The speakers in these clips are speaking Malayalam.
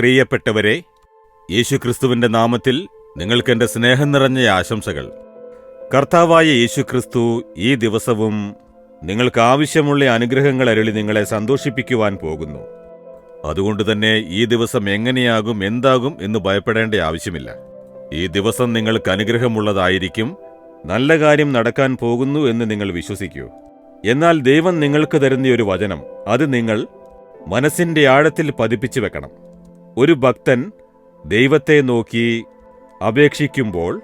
പ്രിയപ്പെട്ടവരെ യേശുക്രിസ്തുവിന്റെ നാമത്തിൽ നിങ്ങൾക്ക് എന്റെ സ്നേഹം നിറഞ്ഞ ആശംസകൾ. കർത്താവായ യേശുക്രിസ്തു ഈ ദിവസവും നിങ്ങൾക്ക് ആവശ്യമുള്ള അനുഗ്രഹങ്ങൾ അരുളി നിങ്ങളെ സന്തോഷിപ്പിക്കുവാൻ പോകുന്നു. അതുകൊണ്ട് തന്നെ ഈ ദിവസം എങ്ങനെയാകും എന്താകും എന്ന് ഭയപ്പെടേണ്ട ആവശ്യമില്ല. ഈ ദിവസം നിങ്ങൾക്ക് അനുഗ്രഹമുള്ളതായിരിക്കും നല്ല കാര്യം നടക്കാൻ പോകുന്നു എന്ന് നിങ്ങൾ വിശ്വസിക്കൂ. എന്നാൽ ദൈവം നിങ്ങൾക്ക് തരുന്ന ഒരു വചനം അത് നിങ്ങൾ മനസ്സിന്റെ ആഴത്തിൽ പതിപ്പിച്ചു വെക്കണം. ഒരു ഭക്തൻ ദൈവത്തെ നോക്കി അപേക്ഷിക്കുമ്പോൾ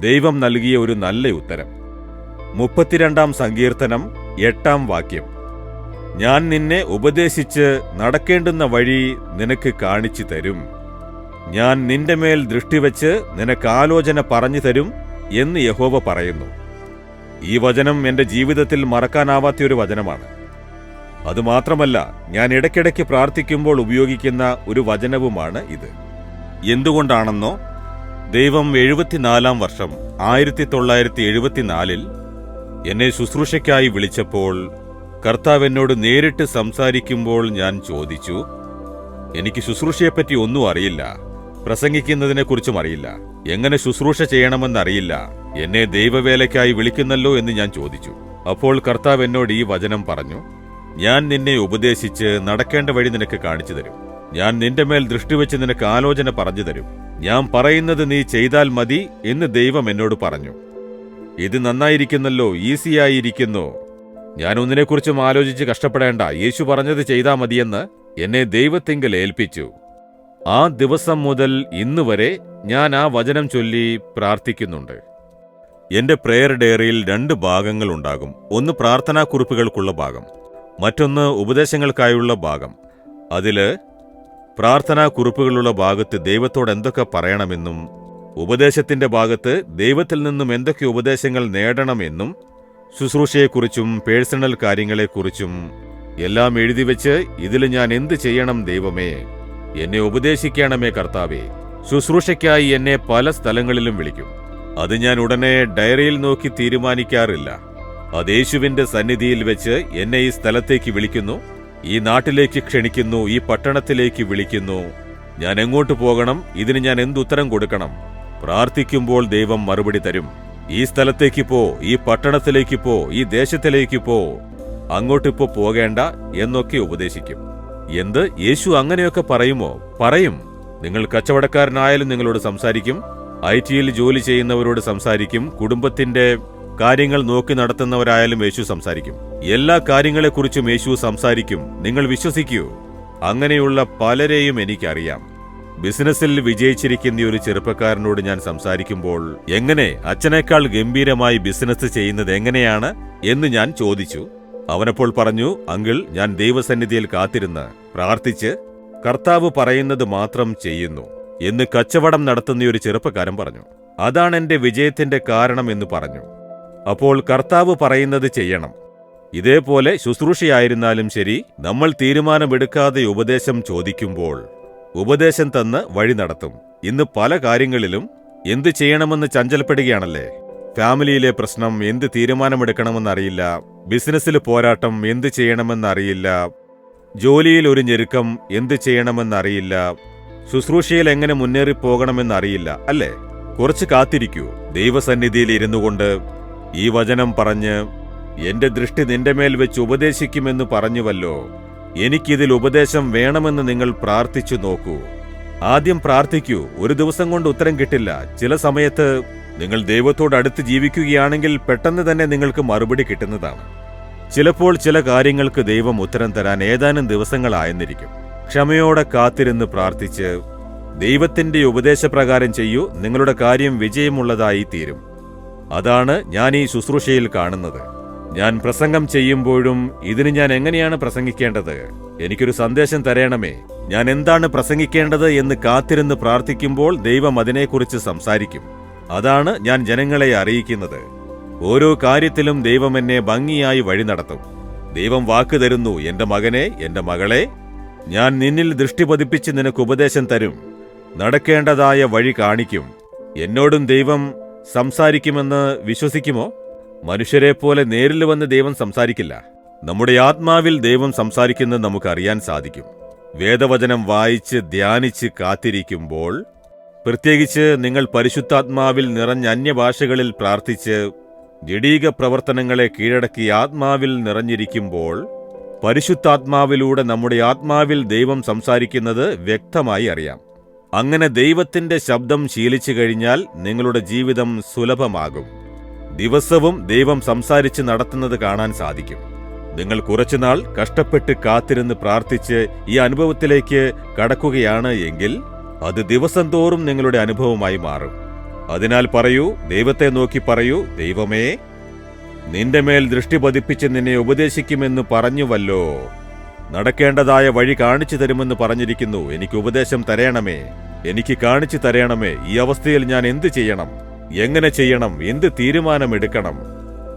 ദൈവം നൽകിയ ഒരു നല്ല ഉത്തരം. മുപ്പത്തിരണ്ടാം സങ്കീർത്തനം എട്ടാം വാക്യം. ഞാൻ നിന്നെ ഉപദേശിച്ച് നടക്കേണ്ടുന്ന വഴി നിനക്ക് കാണിച്ചു തരും. ഞാൻ നിന്റെ മേൽ ദൃഷ്ടിവെച്ച് നിനക്ക് ആലോചന പറഞ്ഞു തരും എന്ന് യഹോവ പറയുന്നു. ഈ വചനം എന്റെ ജീവിതത്തിൽ മറക്കാനാവാത്ത ഒരു വചനമാണ്. അതുമാത്രമല്ല ഞാൻ ഇടയ്ക്കിടയ്ക്ക് പ്രാർത്ഥിക്കുമ്പോൾ ഉപയോഗിക്കുന്ന ഒരു വചനവുമാണ് ഇത്. എന്തുകൊണ്ടാണെന്നോ ദൈവം എഴുപത്തിനാലാം വർഷം ആയിരത്തി തൊള്ളായിരത്തി എഴുപത്തിനാലിൽ എന്നെ ശുശ്രൂഷയ്ക്കായി വിളിച്ചപ്പോൾ കർത്താവ് എന്നോട് നേരിട്ട് സംസാരിക്കുമ്പോൾ ഞാൻ ചോദിച്ചു എനിക്ക് ശുശ്രൂഷയെപ്പറ്റി ഒന്നും അറിയില്ല പ്രസംഗിക്കുന്നതിനെക്കുറിച്ചും അറിയില്ല എങ്ങനെ ശുശ്രൂഷ ചെയ്യണമെന്നറിയില്ല എന്നെ ദൈവവേലയ്ക്കായി വിളിക്കുന്നല്ലോ എന്ന് ഞാൻ ചോദിച്ചു. അപ്പോൾ കർത്താവ് എന്നോട് ഈ വചനം പറഞ്ഞു ഞാൻ നിന്നെ ഉപദേശിച്ച് നടക്കേണ്ട വഴി നിനക്ക് കാണിച്ചു തരും. ഞാൻ നിന്റെ മേൽ ദൃഷ്ടിവെച്ച് നിനക്ക് ആലോചന പറഞ്ഞു തരും. ഞാൻ പറയുന്നത് നീ ചെയ്താൽ മതി എന്ന് ദൈവം എന്നോട് പറഞ്ഞു. ഇത് നന്നായിരിക്കുന്നല്ലോ ഈസിയായിരിക്കുന്നു. ഞാൻ ഒന്നിനെക്കുറിച്ചും ആലോചിച്ച് കഷ്ടപ്പെടേണ്ട. യേശു പറഞ്ഞത് ചെയ്താൽ മതിയെന്ന് എന്നെ ദൈവത്തിങ്കൽ ഏൽപ്പിച്ചു. ആ ദിവസം മുതൽ ഇന്ന് വരെ ഞാൻ ആ വചനം ചൊല്ലി പ്രാർത്ഥിക്കുന്നുണ്ട്. എന്റെ പ്രെയർ ഡയറിയിൽ രണ്ട് ഭാഗങ്ങളുണ്ടാകും ഒന്ന് പ്രാർത്ഥനാ കുറിപ്പുകൾക്കുള്ള ഭാഗം. മറ്റൊന്ന് ഉപദേശങ്ങൾക്കായുള്ള ഭാഗം. അതിൽ പ്രാർത്ഥനാ കുറിപ്പുകളുള്ള ഭാഗത്ത് ദൈവത്തോട് എന്തൊക്കെ പറയണമെന്നും ഉപദേശത്തിന്റെ ഭാഗത്ത് ദൈവത്തിൽ നിന്നും എന്തൊക്കെ ഉപദേശങ്ങൾ നേടണമെന്നും ശുശ്രൂഷയെക്കുറിച്ചും പേഴ്സണൽ കാര്യങ്ങളെക്കുറിച്ചും എല്ലാം എഴുതി വെച്ച് ഇതിൽ ഞാൻ എന്ത് ചെയ്യണം ദൈവമേ? എന്നെ ഉപദേശിക്കണമേ കർത്താവേ. ശുശ്രൂഷയ്ക്കായി എന്നെ പല സ്ഥലങ്ങളിലും വിളിക്കും. അത് ഞാൻ ഉടനെ ഡയറിയിൽ നോക്കി തീരുമാനിക്കാറില്ല. അത് യേശുവിന്റെ സന്നിധിയിൽ വെച്ച് എന്നെ ഈ സ്ഥലത്തേക്ക് വിളിക്കുന്നു. ഈ നാട്ടിലേക്ക് ക്ഷണിക്കുന്നു ഈ പട്ടണത്തിലേക്ക് വിളിക്കുന്നു. ഞാൻ എങ്ങോട്ട് പോകണം? ഇതിന് ഞാൻ എന്തുത്തരം കൊടുക്കണം? പ്രാർത്ഥിക്കുമ്പോൾ ദൈവം മറുപടി തരും. ഈ സ്ഥലത്തേക്ക് പോ ഈ പട്ടണത്തിലേക്ക് പോ ഈ ദേശത്തിലേക്ക് പോ. അങ്ങോട്ടിപ്പോ പോകേണ്ട എന്നൊക്കെ ഉപദേശിക്കും. എന്ത്? യേശു അങ്ങനെയൊക്കെ പറയുമോ? പറയും. നിങ്ങൾ കച്ചവടക്കാരനായാലും നിങ്ങളോട് സംസാരിക്കും. ഐ ടിയിൽ ജോലി ചെയ്യുന്നവരോട് സംസാരിക്കും. കുടുംബത്തിന്റെ കാര്യങ്ങൾ നോക്കി നടത്തുന്നവരായാലും യേശു സംസാരിക്കും. എല്ലാ കാര്യങ്ങളെക്കുറിച്ചും യേശു സംസാരിക്കും. നിങ്ങൾ വിശ്വസിക്കൂ. അങ്ങനെയുള്ള പലരെയും എനിക്കറിയാം. ബിസിനസ്സിൽ വിജയിച്ചിരിക്കുന്ന ഒരു ചെറുപ്പക്കാരനോട് ഞാൻ സംസാരിക്കുമ്പോൾ എങ്ങനെ അച്ഛനേക്കാൾ ഗംഭീരമായി ബിസിനസ് ചെയ്യുന്നത് എങ്ങനെയാണ് എന്ന് ഞാൻ ചോദിച്ചു. അവനപ്പോൾ പറഞ്ഞു അങ്കിൾ ഞാൻ ദൈവസന്നിധിയിൽ കാത്തിരുന്ന് പ്രാർത്ഥിച്ച് കർത്താവ് പറയുന്നത് മാത്രം ചെയ്യുന്നു എന്ന് കച്ചവടം നടത്തുന്ന ഒരു ചെറുപ്പക്കാരൻ പറഞ്ഞു. അതാണ് എന്റെ വിജയത്തിന്റെ കാരണം എന്ന് പറഞ്ഞു. അപ്പോൾ കർത്താവ് പറയുന്നത് ചെയ്യണം. ഇതേപോലെ ശുശ്രൂഷയായിരുന്നാലും ശരി നമ്മൾ തീരുമാനമെടുക്കാതെ ഉപദേശം ചോദിക്കുമ്പോൾ ഉപദേശം തന്ന് വഴി നടത്തും. ഇന്ന് പല കാര്യങ്ങളിലും എന്ത് ചെയ്യണമെന്ന് ചഞ്ചലപ്പെടുകയാണല്ലേ? ഫാമിലിയിലെ പ്രശ്നം എന്ത് തീരുമാനമെടുക്കണമെന്നറിയില്ല. ബിസിനസ്സിൽ പോരാട്ടം എന്ത് ചെയ്യണമെന്നറിയില്ല. ജോലിയിൽ ഒരു ഞെരുക്കം എന്ത് ചെയ്യണമെന്നറിയില്ല. ശുശ്രൂഷയിൽ എങ്ങനെ മുന്നേറിപ്പോകണമെന്നറിയില്ല. അല്ലേ? കുറച്ച് കാത്തിരിക്കൂ. ദൈവസന്നിധിയിൽ ഇരുന്നു കൊണ്ട് ഈ വചനം പറഞ്ഞ് എന്റെ ദൃഷ്ടി നിന്റെ മേൽ വെച്ച് ഉപദേശിക്കുമെന്ന് പറഞ്ഞുവല്ലോ. എനിക്കിതിൽ ഉപദേശം വേണമെന്ന് നിങ്ങൾ പ്രാർത്ഥിച്ചു നോക്കൂ. ആദ്യം പ്രാർത്ഥിക്കൂ. ഒരു ദിവസം കൊണ്ട് ഉത്തരം കിട്ടില്ല. ചില സമയത്ത് നിങ്ങൾ ദൈവത്തോട് അടുത്ത് ജീവിക്കുകയാണെങ്കിൽ പെട്ടെന്ന് തന്നെ നിങ്ങൾക്ക് മറുപടി കിട്ടുന്നതാണ്. ചിലപ്പോൾ ചില കാര്യങ്ങൾക്ക് ദൈവം ഉത്തരം തരാൻ ഏതാനും ദിവസങ്ങളായെന്നിരിക്കും. ക്ഷമയോടെ കാത്തിരുന്ന് പ്രാർത്ഥിച്ച് ദൈവത്തിന്റെ ഉപദേശപ്രകാരം ചെയ്യൂ. നിങ്ങളുടെ കാര്യം വിജയമുള്ളതായി തീരും അതാണ് ഞാൻ ഈ ശുശ്രൂഷയിൽ കാണുന്നത്. ഞാൻ പ്രസംഗം ചെയ്യുമ്പോഴും ഇതിന് ഞാൻ എങ്ങനെയാണ് പ്രസംഗിക്കേണ്ടത്? എനിക്കൊരു സന്ദേശം തരയണമേ ഞാൻ എന്താണ് പ്രസംഗിക്കേണ്ടത് എന്ന് കാത്തിരുന്ന് പ്രാർത്ഥിക്കുമ്പോൾ ദൈവം അതിനെക്കുറിച്ച് സംസാരിക്കും. അതാണ് ഞാൻ ജനങ്ങളെ അറിയിക്കുന്നത്. ഓരോ കാര്യത്തിലും ദൈവം എന്നെ ഭംഗിയായി വഴി നടത്തും. ദൈവം വാക്ക് തരുന്നു എന്റെ മകനെ എന്റെ മകളെ ഞാൻ നിന്നിൽ ദൃഷ്ടി പതിപ്പിച്ച് നിനക്ക് ഉപദേശം തരും. നടക്കേണ്ടതായ വഴി കാണിക്കും. എന്നോടും ദൈവം സംസാരിക്കുമെന്ന് വിശ്വസിക്കുമോ? മനുഷ്യരെ പോലെ നേരിൽ വന്ന് ദൈവം സംസാരിക്കില്ല. നമ്മുടെ ആത്മാവിൽ ദൈവം സംസാരിക്കുന്നത് നമുക്കറിയാൻ സാധിക്കും. വേദവചനം വായിച്ച് ധ്യാനിച്ച് കാത്തിരിക്കുമ്പോൾ പ്രത്യേകിച്ച് നിങ്ങൾ പരിശുദ്ധാത്മാവിൽ നിറഞ്ഞ അന്യഭാഷകളിൽ പ്രാർത്ഥിച്ച് ജഡീക പ്രവർത്തനങ്ങളെ കീഴടക്കി ആത്മാവിൽ നിറഞ്ഞിരിക്കുമ്പോൾ പരിശുദ്ധാത്മാവിലൂടെ നമ്മുടെ ആത്മാവിൽ ദൈവം സംസാരിക്കുന്നത് വ്യക്തമായി അറിയാം. അങ്ങനെ ദൈവത്തിന്റെ ശബ്ദം ശീലിച്ചു കഴിഞ്ഞാൽ നിങ്ങളുടെ ജീവിതം സുലഭമാകും. ദിവസവും ദൈവം സംസാരിച്ച് നടത്തുന്നത് കാണാൻ സാധിക്കും. നിങ്ങൾ കുറച്ചുനാൾ കഷ്ടപ്പെട്ട് കാത്തിരുന്ന് പ്രാർത്ഥിച്ച് ഈ അനുഭവത്തിലേക്ക് കടക്കുകയാണ് എങ്കിൽ അത് ദിവസം തോറും നിങ്ങളുടെ അനുഭവമായി മാറും. അതിനാൽ പറയൂ ദൈവത്തെ നോക്കി പറയൂ ദൈവമേ നിന്റെ മേൽ ദൃഷ്ടി പതിപ്പിച്ച് നിന്നെ ഉപദേശിക്കുമെന്ന് പറഞ്ഞുവല്ലോ. നടക്കേണ്ടതായ വഴി കാണിച്ചു തരുമെന്ന് പറഞ്ഞിരിക്കുന്നു. എനിക്ക് ഉപദേശം തരയണമേ എനിക്ക് കാണിച്ചു തരയണമേ ഈ അവസ്ഥയിൽ ഞാൻ എന്ത് ചെയ്യണം? എങ്ങനെ ചെയ്യണം? എന്ത് തീരുമാനമെടുക്കണം?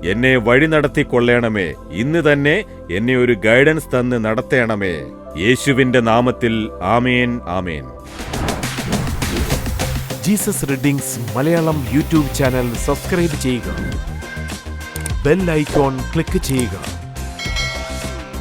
എന്നെ വഴി നടത്തിക്കൊള്ളേണമേ. ഇന്ന് തന്നെ എന്നെ ഒരു ഗൈഡൻസ് തന്ന് നടത്തേണമേ. യേശുവിന്റെ നാമത്തിൽ ആമേൻ ആമേൻ. Jesus readings Malayalam YouTube channel subscribe ചെയ്യുക. ബെൽ ഐക്കോൺ ക്ലിക്ക് ചെയ്യുക.